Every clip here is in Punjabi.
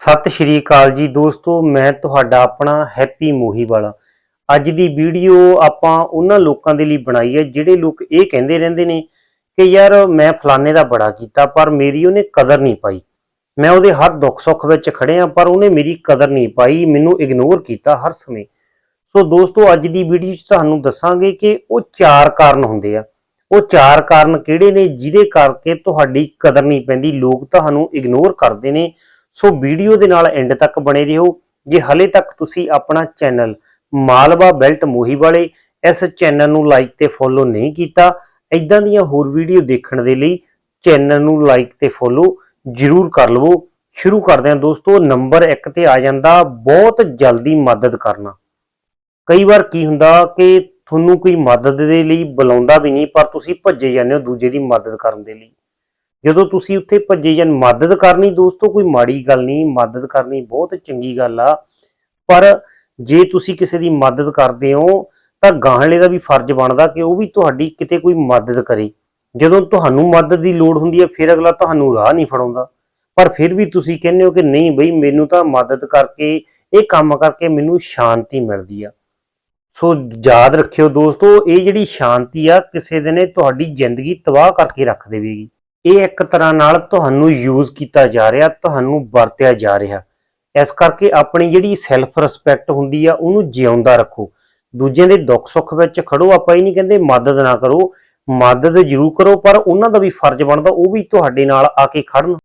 ਸਤਿ ਸ਼੍ਰੀ ਅਕਾਲ ਜੀ ਦੋਸਤੋ, ਮੈਂ ਤੁਹਾਡਾ ਆਪਣਾ ਹੈਪੀ ਮੋਹੀ ਵਾਲਾ ਅੱਜ ਦੀ ਵੀਡੀਓ ਆਪਾਂ ਉਹਨਾਂ ਲੋਕਾਂ ਦੇ ਲਈ ਬਣਾਈ ਹੈ, ਜਿਹੜੇ ਲੋਕ ਇਹ ਕਹਿੰਦੇ ਰਹਿੰਦੇ ਨੇ ਕਿ ਯਾਰ ਮੈਂ ਫਲਾਣੇ ਦਾ ਬੜਾ ਕੀਤਾ, ਪਰ ਮੇਰੀ ਉਹਨੇ ਕਦਰ ਨਹੀਂ ਪਾਈ। ਮੈਂ ਉਹਦੇ ਹਰ ਦੁੱਖ ਸੁੱਖ ਵਿੱਚ ਖੜਿਆ ਪਰ ਉਹਨੇ ਮੇਰੀ ਕਦਰ ਨਹੀਂ ਪਾਈ, ਮੈਨੂੰ ਇਗਨੋਰ ਕੀਤਾ ਹਰ ਸਮੇਂ। ਸੋ ਦੋਸਤੋ, ਅੱਜ ਦੀ ਵੀਡੀਓ 'ਚ ਤੁਹਾਨੂੰ ਦੱਸਾਂਗੇ ਕਿ ਉਹ ਚਾਰ ਕਾਰਨ ਹੁੰਦੇ ਆ। ਉਹ ਚਾਰ ਕਾਰਨ ਕਿਹੜੇ ਨੇ, ਜਿਹਦੇ ਕਰਕੇ ਤੁਹਾਡੀ ਕਦਰ ਨਹੀਂ ਪੈਂਦੀ, ਲੋਕ ਤੁਹਾਨੂੰ ਇਗਨੋਰ ਕਰਦੇ ਨੇ ਸੋ ਵੀਡੀਓ ਦੇ ਨਾਲ ਐਂਡ ਤੱਕ ਬਣੇ ਰਹੋ। ਜੇ ਹਲੇ ਤੱਕ ਤੁਸੀਂ ਆਪਣਾ ਚੈਨਲ ਮਾਲਵਾ ਬੈਲਟ ਮੋਹੀ ਵਾਲੇ ਇਸ ਚੈਨਲ ਨੂੰ ਲਾਈਕ ਤੇ ਫੋਲੋ ਨਹੀਂ ਕੀਤਾ ਇਦਾਂ ਦੀਆਂ ਹੋਰ ਵੀਡੀਓ ਦੇਖਣ ਦੇ ਲਈ ਚੈਨਲ ਨੂੰ ਲਾਈਕ ਤੇ ਫੋਲੋ ਜਰੂਰ ਕਰ ਲਵੋ। ਸ਼ੁਰੂ ਕਰਦੇ ਹਾਂ ਦੋਸਤੋ ਨੰਬਰ 1 ਤੇ ਆ ਜਾਂਦਾ, ਬਹੁਤ ਜਲਦੀ ਮਦਦ ਕਰਨਾ। ਕਈ ਵਾਰ ਕੀ ਹੁੰਦਾ ਕਿ ਤੁਹਾਨੂੰ ਕੋਈ ਮਦਦ ਦੇ ਲਈ ਬੁਲਾਉਂਦਾ ਵੀ ਨਹੀਂ, ਪਰ ਤੁਸੀਂ ਭੱਜੇ ਜਾਂਦੇ ਹੋ ਦੂਜੇ ਦੀ ਮਦਦ ਕਰਨ ਦੇ ਲਈ। ਜਦੋਂ ਤੁਸੀਂ ਉੱਥੇ ਭੱਜੇ ਜਾਂ ਮਦਦ ਕਰਨੀ ਦੋਸਤੋ, ਕੋਈ ਮਾੜੀ ਗੱਲ ਨਹੀਂ, ਮਦਦ ਕਰਨੀ ਬਹੁਤ ਚੰਗੀ ਗੱਲ ਆ। ਪਰ ਜੇ ਤੁਸੀਂ ਕਿਸੇ ਦੀ ਮਦਦ ਕਰਦੇ ਹੋ, ਤਾਂ ਗਾਹਲੇ ਦਾ ਵੀ ਫਰਜ਼ ਬਣਦਾ ਕਿ ਉਹ ਵੀ ਤੁਹਾਡੀ ਕਿਤੇ ਕੋਈ ਮਦਦ ਕਰੇ। ਜਦੋਂ ਤੁਹਾਨੂੰ ਮਦਦ ਦੀ ਲੋੜ ਹੁੰਦੀ ਹੈ ਫਿਰ ਅਗਲਾ ਤੁਹਾਨੂੰ ਰਾਹ ਨਹੀਂ ਫੜਾਉਂਦਾ। ਪਰ ਫਿਰ ਵੀ ਤੁਸੀਂ ਕਹਿੰਦੇ ਹੋ ਕਿ ਨਹੀਂ ਬਈ, ਮੈਨੂੰ ਤਾਂ ਮਦਦ ਕਰਕੇ, ਇਹ ਕੰਮ ਕਰਕੇ ਮੈਨੂੰ ਸ਼ਾਂਤੀ ਮਿਲਦੀ ਆ। ਸੋ ਯਾਦ ਰੱਖਿਓ ਦੋਸਤੋ, ਇਹ ਜਿਹੜੀ ਸ਼ਾਂਤੀ ਆ, ਕਿਸੇ ਦਿਨ ਇਹ ਤੁਹਾਡੀ ਜ਼ਿੰਦਗੀ ਤਬਾਹ ਕਰਕੇ ਰੱਖ ਦੇਵੇਗੀ। ਇਹ ਇੱਕ ਤਰ੍ਹਾਂ ਨਾਲ ਤੁਹਾਨੂੰ ਯੂਜ਼ ਕੀਤਾ ਜਾ ਰਿਹਾ, ਤੁਹਾਨੂੰ ਵਰਤਿਆ ਜਾ ਰਿਹਾ। ਇਸ ਕਰਕੇ ਆਪਣੀ ਜਿਹੜੀ ਸੈਲਫ ਰਿਸਪੈਕਟ ਹੁੰਦੀ ਆ, ਉਹਨੂੰ ਜਿਉਂਦਾ ਰੱਖੋ। ਦੂਜਿਆਂ ਦੇ ਦੁੱਖ ਸੁੱਖ ਵਿੱਚ ਖੜੋ, ਆਪਾਂ ਇਹ ਨਹੀਂ ਕਹਿੰਦੇ ਮਦਦ ਨਾ ਕਰੋ। ਮਦਦ ਜ਼ਰੂਰ ਕਰੋ, ਪਰ ਉਹਨਾਂ ਦਾ ਵੀ ਫਰਜ਼ ਬਣਦਾ, ਉਹ ਵੀ ਤੁਹਾਡੇ ਨਾਲ ਆ ਕੇ ਖੜਨ।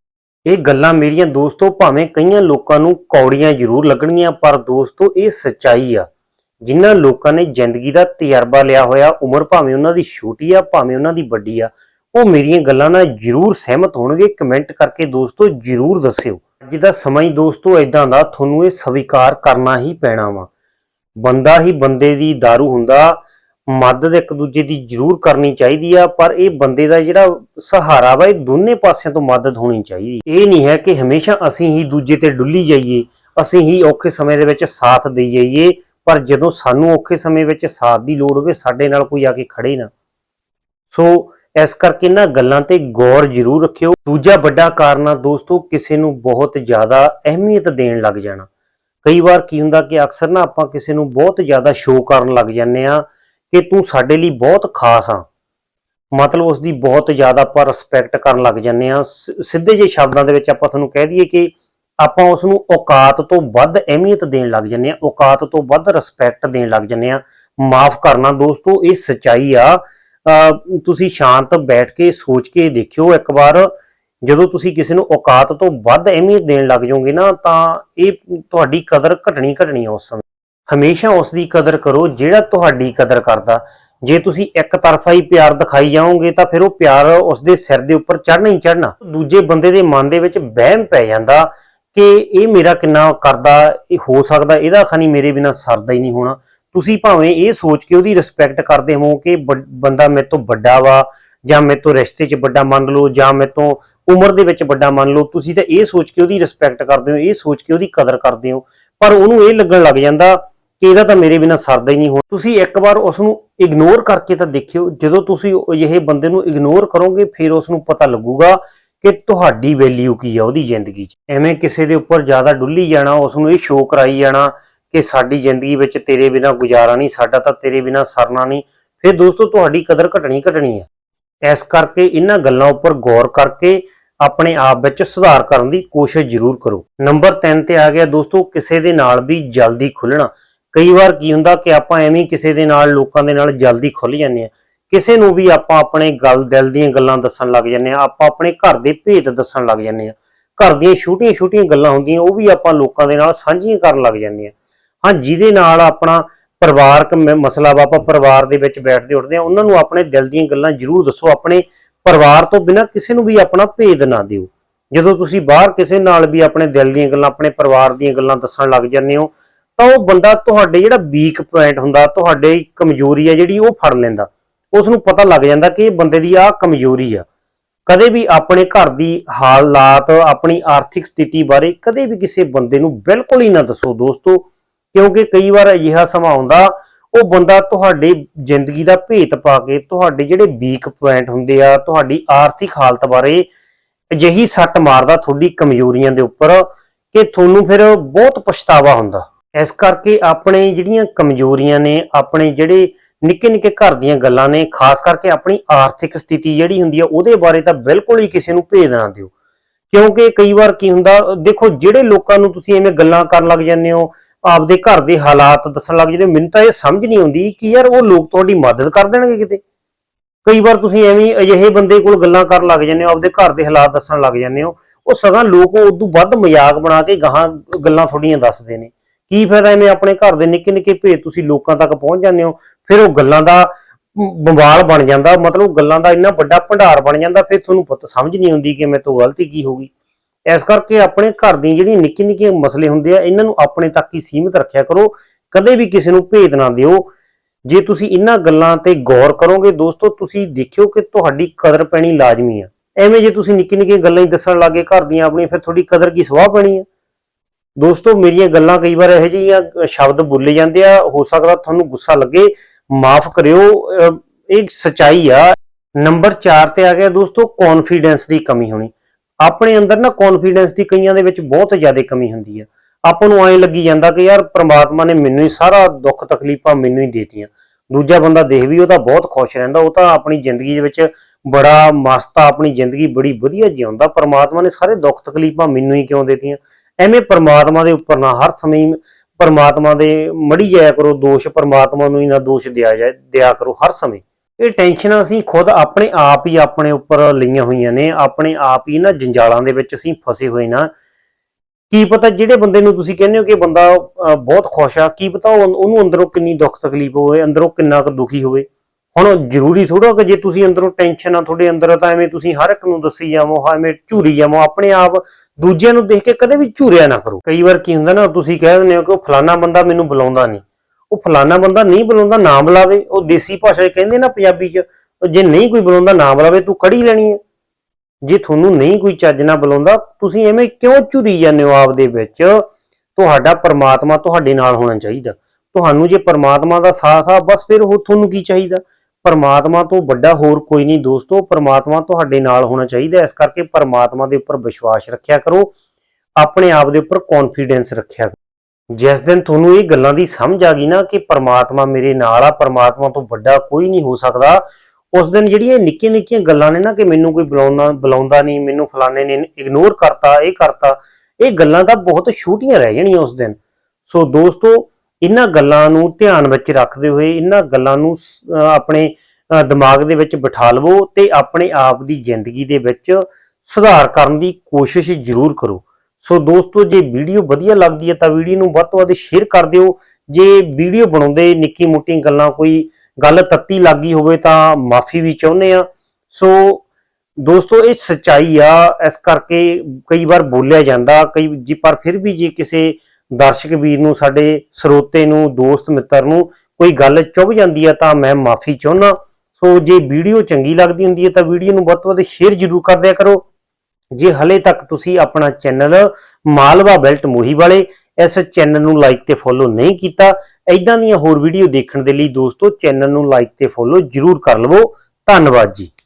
ਇਹ ਗੱਲਾਂ ਮੇਰੀਆਂ ਦੋਸਤੋ, ਭਾਵੇਂ ਕਈਆਂ ਲੋਕਾਂ ਨੂੰ ਕੌੜੀਆਂ ਜ਼ਰੂਰ ਲੱਗਣਗੀਆਂ, ਪਰ ਦੋਸਤੋ, ਇਹ ਸੱਚਾਈ ਆ। ਜਿਨ੍ਹਾਂ ਲੋਕਾਂ ਨੇ ਜ਼ਿੰਦਗੀ ਦਾ ਤਜਰਬਾ ਲਿਆ ਹੋਇਆ, ਉਮਰ ਭਾਵੇਂ ਉਹਨਾਂ ਦੀ ਛੋਟੀ ਆ, ਭਾਵੇਂ ਉਹਨਾਂ ਦੀ ਵੱਡੀ ਆ ਉਹ ਮੇਰੀਆਂ ਗੱਲਾਂ ਨਾਲ ਜਰੂਰ ਸਹਿਮਤ ਹੋਣਗੇ। ਕਮੈਂਟ ਕਰਕੇ ਦੋਸਤੋ ਜਰੂਰ ਦੱਸਿਓ। ਅੱਜ ਦਾ ਸਮਾਂ ਹੀ ਦੋਸਤੋ ਇਦਾਂ ਦਾ, ਤੁਹਾਨੂੰ ਇਹ ਸਵੀਕਾਰ ਕਰਨਾ ਹੀ ਪੈਣਾ ਵਾ। ਬੰਦਾ ਹੀ ਬੰਦੇ ਦੀ दारू ਹੁੰਦਾ ਮਦਦ ਇੱਕ ਦੂਜੇ ਦੀ ਜਰੂਰ ਕਰਨੀ ਚਾਹੀਦੀ ਆ, ਪਰ ਇਹ ਬੰਦੇ ਦਾ ਜਿਹੜਾ ਸਹਾਰਾ ਵਾ, ਇਹ ਦੋਨੇ ਪਾਸਿਆਂ ਤੋਂ ਮਦਦ ਹੋਣੀ ਚਾਹੀਦੀ। ਇਹ ਨਹੀਂ ਹੈ ਕਿ ਹਮੇਸ਼ਾ ਅਸੀਂ ਹੀ ਦੂਜੇ ਤੇ ਡੁੱਲੀ ਜਾਈਏ, ਅਸੀਂ ਹੀ ਔਖੇ ਸਮੇਂ ਦੇ ਵਿੱਚ ਸਾਥ ਦੇਈ ਜਾਈਏ, ਪਰ ਜਦੋਂ ਸਾਨੂੰ ਔਖੇ ਸਮੇਂ ਵਿੱਚ ਸਾਥ ਦੀ ਲੋੜ ਹੋਵੇ, ਸਾਡੇ ਨਾਲ ਕੋਈ ਆ ਕੇ ਖੜੇ ਨਾ। ਸੋ ਇਸ ਕਰਕੇ ਇਹਨਾਂ ਗੱਲਾਂ ਤੇ ਗੌਰ ਜ਼ਰੂਰ ਰੱਖਿਓ। ਦੂਜਾ ਵੱਡਾ ਕਾਰਨ ਆ ਦੋਸਤੋ, ਕਿਸੇ ਨੂੰ ਬਹੁਤ ਜ਼ਿਆਦਾ ਅਹਿਮੀਅਤ ਦੇਣ ਲੱਗ ਜਾਣਾ। ਕਈ ਵਾਰ ਕੀ ਹੁੰਦਾ ਕਿ ਅਕਸਰ ਨਾ ਆਪਾਂ ਕਿਸੇ ਨੂੰ ਬਹੁਤ ਜ਼ਿਆਦਾ ਸ਼ੋਅ ਕਰਨ ਲੱਗ ਜਾਂਦੇ ਆ ਕਿ ਤੂੰ ਸਾਡੇ ਲਈ ਬਹੁਤ ਖਾਸ ਆ। ਮਤਲਬ ਉਸ ਦੀ ਬਹੁਤ ਜ਼ਿਆਦਾ ਆਪਾਂ ਰਿਸਪੈਕਟ ਕਰਨ ਲੱਗ ਜਾਂਦੇ ਆ ਸਿੱਧੇ ਜਿਹੇ ਸ਼ਬਦਾਂ ਦੇ ਵਿੱਚ ਆਪਾਂ ਤੁਹਾਨੂੰ ਕਹਿ ਦਈਏ ਕਿ ਆਪਾਂ ਉਸ ਨੂੰ ਔਕਾਤ ਤੋਂ ਵੱਧ ਅਹਿਮੀਅਤ ਦੇਣ ਲੱਗ ਜਾਂਦੇ ਆ ਔਕਾਤ ਤੋਂ ਵੱਧ ਰਿਸਪੈਕਟ ਦੇਣ ਲੱਗ ਜਾਂਦੇ ਆ ਮਾਫ ਕਰਨਾ ਦੋਸਤੋ, ਇਹ ਸਚਾਈ ਆ ਤੁਸੀਂ ਸ਼ਾਂਤ ਬੈਠ ਕੇ ਸੋਚ ਕੇ ਦੇਖਿਓ ਇੱਕ ਵਾਰ। ਜਦੋਂ ਤੁਸੀਂ ਕਿਸੇ ਨੂੰ ਔਕਾਤ ਤੋਂ ਵੱਧ ਅਹਿਮੀਅਤ ਦੇਣ ਲੱਗ ਜਾਓਗੇ ਨਾ, ਤਾਂ ਇਹ ਤੁਹਾਡੀ ਕਦਰ ਘਟਣੀ ਘਟਣੀ ਉਸ ਸਮੇਂ। ਹਮੇਸ਼ਾ ਉਸ ਦੀ ਕਦਰ ਕਰੋ ਜਿਹੜਾ ਤੁਹਾਡੀ ਕਦਰ ਕਰਦਾ। ਜੇ ਤੁਸੀਂ ਇੱਕ ਤਰਫਾ ਹੀ ਪਿਆਰ ਦਿਖਾਈ ਜਾਓਗੇ, ਤਾਂ ਫਿਰ ਉਹ ਪਿਆਰ ਉਸ ਦੇ ਸਿਰ ਦੇ ਉੱਪਰ ਚੜਨਾ ਹੀ ਚੜਨਾ ਦੂਜੇ ਬੰਦੇ ਦੇ ਮਨ ਦੇ ਵਿੱਚ ਵਹਿਮ ਪੈ ਜਾਂਦਾ ਕਿ ਇਹ ਮੇਰਾ ਕਿੰਨਾ ਕਰਦਾ, ਇਹ ਹੋ ਸਕਦਾ, ਇਹਦਾ ਖਾਨੀ ਮੇਰੇ ਬਿਨਾ ਸਰਦਾ ਹੀ ਨਹੀਂ ਹੋਣਾ। ਤੁਸੀਂ ਭਾਵੇਂ ਇਹ ਸੋਚ ਕੇ ਉਹਦੀ ਰਿਸਪੈਕਟ ਕਰਦੇ ਹੋ ਕਿ ਬੰਦਾ ਮੇਰੇ ਤੋਂ ਵੱਡਾ ਵਾ, ਜਾਂ ਮੇਰੇ ਤੋਂ ਰਿਸ਼ਤੇ 'ਚ ਵੱਡਾ ਮੰਨ ਲਓ, ਜਾਂ ਮੇਰੇ ਤੋਂ ਉਮਰ ਦੇ ਵਿੱਚ ਵੱਡਾ ਮੰਨ ਲਓ, ਤੁਸੀਂ ਤਾਂ ਇਹ ਸੋਚ ਕੇ ਉਹਦੀ ਰਿਸਪੈਕਟ ਕਰਦੇ ਹੋ, ਇਹ ਸੋਚ ਕੇ ਉਹਦੀ ਕਦਰ ਕਰਦੇ ਹੋ। ਪਰ ਉਹਨੂੰ ਇਹ ਲੱਗਣ ਲੱਗ ਜਾਂਦਾ ਕਿ ਇਹਦਾ ਤਾਂ ਮੇਰੇ ਬਿਨਾ ਸਰਦਾ ਹੀ ਨਹੀਂ ਹੋਣਾ। ਤੁਸੀਂ ਇੱਕ ਵਾਰ ਉਸ ਨੂੰ ਇਗਨੋਰ ਕਰਕੇ ਤਾਂ ਦੇਖਿਓ, ਜਦੋਂ ਤੁਸੀਂ ਇਹ ਬੰਦੇ ਨੂੰ ਇਗਨੋਰ ਕਰੋਗੇ, ਫਿਰ ਉਸ ਨੂੰ ਪਤਾ ਲੱਗੂਗਾ ਕਿ ਤੁਹਾਡੀ ਵੈਲਿਊ ਕੀ ਆ ਉਹਦੀ ਜ਼ਿੰਦਗੀ 'ਚ। ਐਵੇਂ ਕਿਸੇ ਦੇ ਉੱਪਰ ਜ਼ਿਆਦਾ ਡੁੱਲੀ ਜਾਣਾ ਉਸ ਨੂੰ ਇਹ ਸ਼ੋਅ ਕਰਾਈ ਜਾਣਾ ਕਿ ਸਾਡੀ ਜ਼ਿੰਦਗੀ ਵਿੱਚ ਤੇਰੇ ਬਿਨਾ ਗੁਜ਼ਾਰਾ ਨਹੀਂ, ਸਾਡਾ ਤਾਂ ਤੇਰੇ ਬਿਨਾ ਸਰਨਾ ਨਹੀਂ। ਫਿਰ ਦੋਸਤੋ, ਤੁਹਾਡੀ ਕਦਰ ਘਟਣੀ ਘਟਣੀ ਹੈ ਇਸ ਕਰਕੇ ਇਹਨਾਂ ਗੱਲਾਂ ਉੱਪਰ ਗੌਰ ਕਰਕੇ ਆਪਣੇ ਆਪ ਵਿੱਚ ਸੁਧਾਰ ਕਰਨ ਦੀ ਕੋਸ਼ਿਸ਼ ਜ਼ਰੂਰ ਕਰੋ। ਨੰਬਰ 3 ਤੇ ਆ ਗਿਆ, ਦੋਸਤੋ, ਕਿਸੇ ਦੇ ਨਾਲ ਵੀ ਜਲਦੀ ਖੁੱਲਣਾ। ਕਈ ਵਾਰ ਕੀ ਹੁੰਦਾ ਕਿ ਆਪਾਂ ਐਵੇਂ ਕਿਸੇ ਦੇ ਨਾਲ, ਲੋਕਾਂ ਦੇ ਨਾਲ ਜਲਦੀ ਖੁੱਲ ਜਾਂਦੇ ਆ ਕਿਸੇ ਨੂੰ ਵੀ ਆਪਾਂ ਆਪਣੇ ਗੱਲ ਦਿਲ ਦੀਆਂ ਗੱਲਾਂ ਦੱਸਣ ਲੱਗ ਜਾਂਦੇ ਆ ਆਪਾਂ ਆਪਣੇ ਘਰ ਦੇ ਭੇਤ ਦੱਸਣ ਲੱਗ ਜਾਂਦੇ ਆ ਘਰ ਦੀਆਂ ਛੋਟੀਆਂ-ਛੋਟੀਆਂ ਗੱਲਾਂ ਹੁੰਦੀਆਂ, ਉਹ ਵੀ ਆਪਾਂ ਲੋਕਾਂ ਦੇ ਨਾਲ ਸਾਂਝੀਆਂ ਕਰਨ ਲੱਗ ਜਾਂਦੇ ਆ ਹਾਂ, ਜਿਹਦੇ ਨਾਲ ਆਪਣਾ ਪਰਿਵਾਰਕ ਮ- ਮਸਲਾ ਵਾ, ਆਪਾਂ ਪਰਿਵਾਰ ਦੇ ਵਿੱਚ ਬੈਠਦੇ ਉੱਠਦੇ ਆ ਉਹਨਾਂ ਨੂੰ ਆਪਣੇ ਦਿਲ ਦੀਆਂ ਗੱਲਾਂ ਜ਼ਰੂਰ ਦੱਸੋ, ਆਪਣੇ ਪਰਿਵਾਰ ਤੋਂ ਬਿਨਾਂ ਕਿਸੇ ਨੂੰ ਵੀ ਆਪਣਾ ਭੇਦ ਨਾ ਦਿਓ। ਜਦੋਂ ਤੁਸੀਂ ਬਾਹਰ ਕਿਸੇ ਨਾਲ ਵੀ ਆਪਣੇ ਦਿਲ ਦੀਆਂ ਗੱਲਾਂ, ਆਪਣੇ ਪਰਿਵਾਰ ਦੀਆਂ ਗੱਲਾਂ ਦੱਸਣ ਲੱਗ ਜਾਂਦੇ ਹੋ, ਤਾਂ ਉਹ ਬੰਦਾ ਤੁਹਾਡੇ ਜਿਹੜਾ ਵੀਕ ਪੁਆਇੰਟ ਹੁੰਦਾ, ਤੁਹਾਡੇ ਕਮਜ਼ੋਰੀ ਆ ਜਿਹੜੀ ਉਹ ਫੜ ਲੈਂਦਾ। ਉਸ ਨੂੰ ਪਤਾ ਲੱਗ ਜਾਂਦਾ ਕਿ ਇਹ ਬੰਦੇ ਦੀ ਆਹ ਕਮਜ਼ੋਰੀ ਆ। ਕਦੇ ਵੀ ਆਪਣੇ ਘਰ ਦੀ ਹਾਲਾਤ, ਆਪਣੀ ਆਰਥਿਕ ਸਥਿਤੀ ਬਾਰੇ ਕਦੇ ਵੀ ਕਿਸੇ ਬੰਦੇ ਨੂੰ ਬਿਲਕੁਲ ਹੀ ਨਾ ਦੱਸੋ, ਦੋਸਤੋ। ਕਿਉਂਕਿ ਕਈ ਵਾਰ ਅਜਿਹਾ ਸਮਾਂ ਆਉਂਦਾ, ਉਹ ਬੰਦਾ ਤੁਹਾਡੇ ਜ਼ਿੰਦਗੀ ਦਾ ਭੇਤ ਪਾ ਕੇ ਤੁਹਾਡੇ ਜਿਹੜੇ ਵੀਕ ਪੁਆਇੰਟ ਹੁੰਦੇ ਆ, ਤੁਹਾਡੀ ਆਰਥਿਕ ਹਾਲਤ ਬਾਰੇ ਅਜਿਹੀ ਸੱਟ ਮਾਰਦਾ ਤੁਹਾਡੀ ਕਮਜ਼ੋਰੀਆਂ ਦੇ ਉੱਪਰ ਕਿ ਤੁਹਾਨੂੰ ਫਿਰ ਬਹੁਤ ਪਛਤਾਵਾ ਹੁੰਦਾ। ਇਸ ਕਰਕੇ ਆਪਣੇ ਜਿਹੜੀਆਂ ਕਮਜ਼ੋਰੀਆਂ ਨੇ, ਆਪਣੇ ਜਿਹੜੇ ਨਿੱਕੇ ਨਿੱਕੇ ਘਰ ਦੀਆਂ ਗੱਲਾਂ ਨੇ, ਖਾਸ ਕਰਕੇ ਆਪਣੀ ਆਰਥਿਕ ਸਥਿਤੀ ਜਿਹੜੀ ਹੁੰਦੀ ਆ, ਉਹਦੇ ਬਾਰੇ ਤਾਂ ਬਿਲਕੁਲ ਹੀ ਕਿਸੇ ਨੂੰ ਭੇਦ ਨਾ ਦਿਓ। ਕਿਉਂਕਿ ਕਈ ਵਾਰ ਕੀ ਹੁੰਦਾ, ਦੇਖੋ ਜਿਹੜੇ ਲੋਕਾਂ ਨੂੰ ਤੁਸੀਂ ਐਵੇਂ ਗੱਲਾਂ ਕਰਨ ਲੱਗ ਜਾਂਦੇ ਹੋ ਆਪਦੇ ਘਰ ਦੇ ਹਾਲਾਤ ਦੱਸਣ ਲੱਗ ਜਾਂਦੇ ਹੋ ਮੈਨੂੰ ਤਾਂ ਇਹ ਸਮਝ ਨਹੀਂ ਆਉਂਦੀ ਕਿ ਯਾਰ ਉਹ ਲੋਕ ਤੁਹਾਡੀ ਮਦਦ ਕਰ ਦੇਣਗੇ ਕਿਤੇ। ਕਈ ਵਾਰ ਤੁਸੀਂ ਐਵੇਂ ਅਜਿਹੇ ਬੰਦੇ ਕੋਲ ਗੱਲਾਂ ਕਰਨ ਲੱਗ ਜਾਂਦੇ ਹੋ, ਆਪਦੇ ਘਰ ਦੇ ਹਾਲਾਤ ਦੱਸਣ ਲੱਗ ਜਾਂਦੇ ਹੋ। ਉਹ ਸਗਾਂ ਲੋਕ ਉਦੋਂ ਵੱਧ ਮਜ਼ਾਕ ਬਣਾ ਕੇ ਗਾਹਾਂ ਗੱਲਾਂ ਤੁਹਾਡੀਆਂ ਦੱਸਦੇ ਨੇ। ਕੀ ਫਾਇਦਾ ਐਵੇਂ ਆਪਣੇ ਘਰ ਦੇ ਨਿੱਕੇ ਨਿੱਕੇ ਭੇਦ ਤੁਸੀਂ ਲੋਕਾਂ ਤੱਕ ਪਹੁੰਚ ਜਾਂਦੇ ਹੋ, ਫਿਰ ਉਹ ਗੱਲਾਂ ਦਾ ਬੰਬਾਲ ਬਣ ਜਾਂਦਾ, ਮਤਲਬ ਗੱਲਾਂ ਦਾ ਇੰਨਾ ਵੱਡਾ ਭੰਡਾਰ ਬਣ ਜਾਂਦਾ, ਫਿਰ ਤੁਹਾਨੂੰ ਪਤਾ ਸਮਝ ਨਹੀਂ ਆਉਂਦੀ ਕਿ ਮੇਰੇ ਤੋਂ ਗਲਤੀ ਕੀ ਹੋ ਗਈ। ਇਸ ਕਰਕੇ ਆਪਣੇ ਘਰ ਦੀਆਂ ਜਿਹੜੀਆਂ ਨਿੱਕੇ ਨਿੱਕੇ ਮਸਲੇ ਹੁੰਦੇ ਆ, ਇਹਨਾਂ ਨੂੰ ਆਪਣੇ ਤੱਕ ਹੀ ਸੀਮਿਤ ਰੱਖਿਆ ਕਰੋ। ਕਦੇ ਵੀ ਕਿਸੇ ਨੂੰ ਭੇਦ ਨਾ ਦਿਓ। ਜੇ ਤੁਸੀਂ ਇਹਨਾਂ ਗੱਲਾਂ ਤੇ ਗੌਰ ਕਰੋਗੇ ਦੋਸਤੋ, ਤੁਸੀਂ ਦੇਖਿਓ ਕਿ ਤੁਹਾਡੀ ਕਦਰ ਪੈਣੀ ਲਾਜ਼ਮੀ ਆ। ਐਵੇਂ ਜੇ ਤੁਸੀਂ ਨਿੱਕੀ ਨਿੱਕੀ ਗੱਲਾਂ ਹੀ ਦੱਸਣ ਲੱਗੇ ਘਰ ਦੀਆਂ ਆਪਣੀਆਂ, ਫਿਰ ਤੁਹਾਡੀ ਕਦਰ ਕੀ ਸਵਾਹ ਪੈਣੀ ਆ? ਦੋਸਤੋ, ਮੇਰੀਆਂ ਗੱਲਾਂ ਕਈ ਵਾਰ ਇਹੋ ਜਿਹੀਆਂ ਸ਼ਬਦ ਬੋਲੇ ਜਾਂਦੇ ਆ, ਹੋ ਸਕਦਾ ਤੁਹਾਨੂੰ ਗੁੱਸਾ ਲੱਗੇ। ਮਾਫ ਕਰਿਓ। ਇਹ ਸਚਾਈ ਆ। ਨੰਬਰ 4 ਤੇ ਆ ਗਿਆ ਦੋਸਤੋ ਕੌਨਫੀਡੈਂਸ ਦੀ ਕਮੀ ਹੋਣੀ। ਆਪਣੇ ਅੰਦਰ ਨਾ ਕੌਨਫੀਡੈਂਸ ਦੀ ਕਈਆਂ ਦੇ ਵਿੱਚ ਬਹੁਤ ਜ਼ਿਆਦਾ ਕਮੀ ਹੁੰਦੀ ਆ। ਆਪਾਂ ਨੂੰ ਐਂ ਲੱਗੀ ਜਾਂਦਾ ਕਿ ਯਾਰ ਪ੍ਰਮਾਤਮਾ ਨੇ ਮੈਨੂੰ ਹੀ ਸਾਰਾ ਦੁੱਖ ਤਕਲੀਫਾਂ ਮੈਨੂੰ ਹੀ ਦੇਤੀਆਂ। ਦੂਜਾ ਬੰਦਾ ਦੇਖ ਵੀ ਉਹ ਤਾਂ ਬਹੁਤ ਖੁਸ਼ ਰਹਿੰਦਾ, ਉਹ ਤਾਂ ਆਪਣੀ ਜ਼ਿੰਦਗੀ ਦੇ ਵਿੱਚ ਬੜਾ ਮਸਤ ਆ, ਆਪਣੀ ਜ਼ਿੰਦਗੀ ਬੜੀ ਵਧੀਆ ਜਿਉਂਦਾ। ਪ੍ਰਮਾਤਮਾ ਨੇ ਸਾਰੇ ਦੁੱਖ ਤਕਲੀਫਾਂ ਮੈਨੂੰ ਹੀ ਕਿਉਂ ਦੇਤੀਆਂ? ਐਵੇਂ ਪ੍ਰਮਾਤਮਾ ਦੇ ਉੱਪਰ ਨਾ ਹਰ ਸਮੇਂ ਹੀ ਪ੍ਰਮਾਤਮਾ ਦੇ ਮੜੀ ਜਾਇਆ ਕਰੋ, ਦੋਸ਼ ਪ੍ਰਮਾਤਮਾ ਨੂੰ ਹੀ ਨਾ ਦੋਸ਼ ਦਿਆ ਜਾਏ, ਦਿਆ ਕਰੋ ਹਰ ਸਮੇਂ। ਇਹ ਟੈਨਸ਼ਨਾਂ ਅਸੀਂ ਖੁਦ ਆਪਣੇ ਆਪ ਹੀ ਆਪਣੇ ਉੱਪਰ ਲਈਆਂ ਹੋਈਆਂ ਨੇ ਆਪਣੇ ਆਪ ਹੀ ਨਾ ਜੰਜਾਲਾਂ ਦੇ ਵਿੱਚ ਅਸੀਂ ਫਸੇ ਹੋਏ ਨਾ। ਕੀ ਪਤਾ ਜਿਹੜੇ ਬੰਦੇ ਨੂੰ ਤੁਸੀਂ ਕਹਿੰਦੇ ਹੋ ਕਿ ਬੰਦਾ ਅਹ, ਬਹੁਤ ਖੁਸ਼ ਆ ਕੀ ਪਤਾ ਉਹਨੂੰ ਅੰਦਰੋਂ ਕਿੰਨੀ ਦੁੱਖ ਤਕਲੀਫ ਹੋਵੇ ਅੰਦਰੋਂ ਕਿੰਨਾ ਕੁ ਦੁਖੀ ਹੋਵੇ। ਹੁਣ ਜ਼ਰੂਰੀ ਥੋੜਾ ਕਿ ਜੇ ਤੁਸੀਂ ਅੰਦਰੋਂ ਟੈਨਸ਼ਨ ਆ ਤੁਹਾਡੇ ਅੰਦਰ ਤਾਂ ਐਵੇਂ ਤੁਸੀਂ ਹਰ ਇੱਕ ਨੂੰ ਦੱਸੀ ਜਾਵੋ ਹਾਂ ਐਵੇਂ ਝੂਰੀ ਜਾਵੋ ਆਪਣੇ ਆਪ ਦੂਜਿਆਂ ਨੂੰ ਦੇਖ ਕੇ ਕਦੇ ਵੀ ਝੂਰਿਆ ਨਾ ਕਰੋ। ਕਈ ਵਾਰ ਕੀ ਹੁੰਦਾ ਨਾ ਤੁਸੀਂ ਕਹਿ ਦਿੰਦੇ ਹੋ ਕਿ ਉਹ ਫਲਾਨਾ ਬੰਦਾ ਮੈਨੂੰ ਬੁਲਾਉਂਦਾ ਨਹੀਂ। ਉਹ ਫਲਾਨਾ ਬੰਦਾ ਨਹੀਂ ਬੁਲਾਉਂਦਾ ਨਾ ਬੁਲਾਵੇ। ਉਹ ਦੇਸੀ ਭਾਸ਼ਾ 'ਚ ਕਹਿੰਦੇ ਨਾ ਪੰਜਾਬੀ 'ਚ ਜੇ ਨਹੀਂ ਕੋਈ ਬੁਲਾਉਂਦਾ ਨਾ ਬੁਲਾਵੇ, ਤੂੰ ਕੜੀ ਲੈਣੀ ਹੈ। ਜੇ ਤੁਹਾਨੂੰ ਨਹੀਂ ਕੋਈ ਚੱਜ ਨਾਲ ਬੁਲਾਉਂਦਾ, ਤੁਸੀਂ ਐਵੇਂ ਕਿਉਂ ਝੁਰੀ ਜਾਂਦੇ ਹੋ ਆਪ ਦੇ ਵਿੱਚ? ਤੁਹਾਡਾ ਪਰਮਾਤਮਾ ਤੁਹਾਡੇ ਨਾਲ ਹੋਣਾ ਚਾਹੀਦਾ। ਤੁਹਾਨੂੰ ਜੇ ਪਰਮਾਤਮਾ ਦਾ ਸਾਥ ਆ, ਬਸ ਫਿਰ ਉਹ ਤੁਹਾਨੂੰ ਕੀ ਚਾਹੀਦਾ? ਪਰਮਾਤਮਾ ਤੋਂ ਵੱਡਾ ਹੋਰ ਕੋਈ ਨਹੀਂ ਦੋਸਤੋ, ਪਰਮਾਤਮਾ ਤੁਹਾਡੇ ਨਾਲ ਹੋਣਾ ਚਾਹੀਦਾ। ਇਸ ਕਰਕੇ ਪਰਮਾਤਮਾ ਦੇ ਉੱਪਰ ਵਿਸ਼ਵਾਸ ਰੱਖਿਆ ਕਰੋ। ਆਪਣੇ ਆਪ ਦੇ ਉੱਪਰ ਕੌਨਫੀਡੈਂਸ ਰੱਖਿਆ ਕਰੋ। ਜਿਸ ਦਿਨ ਤੁਹਾਨੂੰ ਇਹ ਗੱਲਾਂ ਦੀ ਸਮਝ ਆ ਗਈ ਨਾ ਕਿ ਪਰਮਾਤਮਾ ਮੇਰੇ ਨਾਲ ਆ, ਪਰਮਾਤਮਾ ਤੋਂ ਵੱਡਾ ਕੋਈ ਨਹੀਂ ਹੋ ਸਕਦਾ, ਉਸ ਦਿਨ ਜਿਹੜੀਆਂ ਨਿੱਕੀਆਂ ਨਿੱਕੀਆਂ ਗੱਲਾਂ ਨੇ ਨਾ ਕਿ ਮੈਨੂੰ ਕੋਈ ਬੁਲਾਉਂਦਾ ਬੁਲਾਉਂਦਾ ਨਹੀਂ, ਮੈਨੂੰ ਫਲਾਣੇ ਨੇ ਇਗਨੋਰ ਕਰਤਾ, ਇਹ ਕਰਤਾ, ਇਹ ਗੱਲਾਂ ਤਾਂ ਬਹੁਤ ਛੋਟੀਆਂ ਰਹਿ ਜਾਣੀਆਂ ਉਸ ਦਿਨ। ਸੋ ਦੋਸਤੋ, ਇਹਨਾਂ ਗੱਲਾਂ ਨੂੰ ਧਿਆਨ ਵਿੱਚ ਰੱਖਦੇ ਹੋਏ, ਇਹਨਾਂ ਗੱਲਾਂ ਨੂੰ ਆਪਣੇ ਦਿਮਾਗ ਦੇ ਵਿੱਚ ਬਿਠਾ ਲਵੋ ਤੇ ਆਪਣੇ ਆਪ ਦੀ ਜ਼ਿੰਦਗੀ ਦੇ ਵਿੱਚ ਸੁਧਾਰ ਕਰਨ ਦੀ ਕੋਸ਼ਿਸ਼ ਜ਼ਰੂਰ ਕਰੋ। ਸੋ ਦੋਸਤੋ, ਜੇ ਵੀਡੀਓ ਵਧੀਆ ਲੱਗਦੀ ਹੈ ਤਾਂ ਵੀਡੀਓ ਨੂੰ ਵੱਧ ਤੋਂ ਵੱਧ ਸ਼ੇਅਰ ਕਰ ਦਿਓ। ਜੇ ਵੀਡੀਓ ਬਣਾਉਂਦੇ ਨਿੱਕੀ ਮੋਟੀ ਗੱਲਾਂ ਕੋਈ ਗੱਲ ਤੱਤੀ ਲੱਗੀ ਹੋਵੇ ਤਾਂ ਮਾਫੀ ਵੀ ਚਾਹੁੰਦੇ ਆ ਸੋ ਦੋਸਤੋ, ਇਹ ਸਚਾਈ ਆ, ਇਸ ਕਰਕੇ ਕਈ ਵਾਰ ਬੋਲਿਆ ਜਾਂਦਾ, ਕਈ ਜੀ ਪਰ ਫਿਰ ਵੀ ਜੇ ਕਿਸੇ ਦਰਸ਼ਕ ਵੀਰ ਨੂੰ, ਸਾਡੇ ਸਰੋਤੇ ਨੂੰ, ਦੋਸਤ ਮਿੱਤਰ ਨੂੰ ਕੋਈ ਗੱਲ ਚੁੱਭ ਜਾਂਦੀ ਆ ਤਾਂ ਮੈਂ ਮਾਫੀ ਚਾਹੁੰਦਾ। ਸੋ ਜੇ ਵੀਡੀਓ ਚੰਗੀ ਲੱਗਦੀ ਹੁੰਦੀ ਹੈ ਤਾਂ ਵੀਡੀਓ ਨੂੰ ਵੱਧ ਤੋਂ ਵੱਧ ਸ਼ੇਅਰ ਜ਼ਰੂਰ ਕਰਦਿਆ ਕਰੋ। ਜੇ ਹਲੇ ਤੱਕ ਤੁਸੀਂ ਆਪਣਾ ਚੈਨਲ ਮਾਲਵਾ ਬੈਲਟ ਮੋਹੀ ਵਾਲੇ ਇਸ ਚੈਨਲ ਨੂੰ ਲਾਈਕ ਤੇ ਫੋਲੋ ਨਹੀਂ ਕੀਤਾ ਐਦਾਂ ਦੀਆਂ ਹੋਰ ਵੀਡੀਓ ਦੇਖਣ ਦੇ ਲਈ ਦੋਸਤੋ, ਚੈਨਲ ਨੂੰ ਲਾਈਕ ਤੇ ਫੋਲੋ ਜ਼ਰੂਰ ਕਰ ਲਵੋ। ਧੰਨਵਾਦ ਜੀ।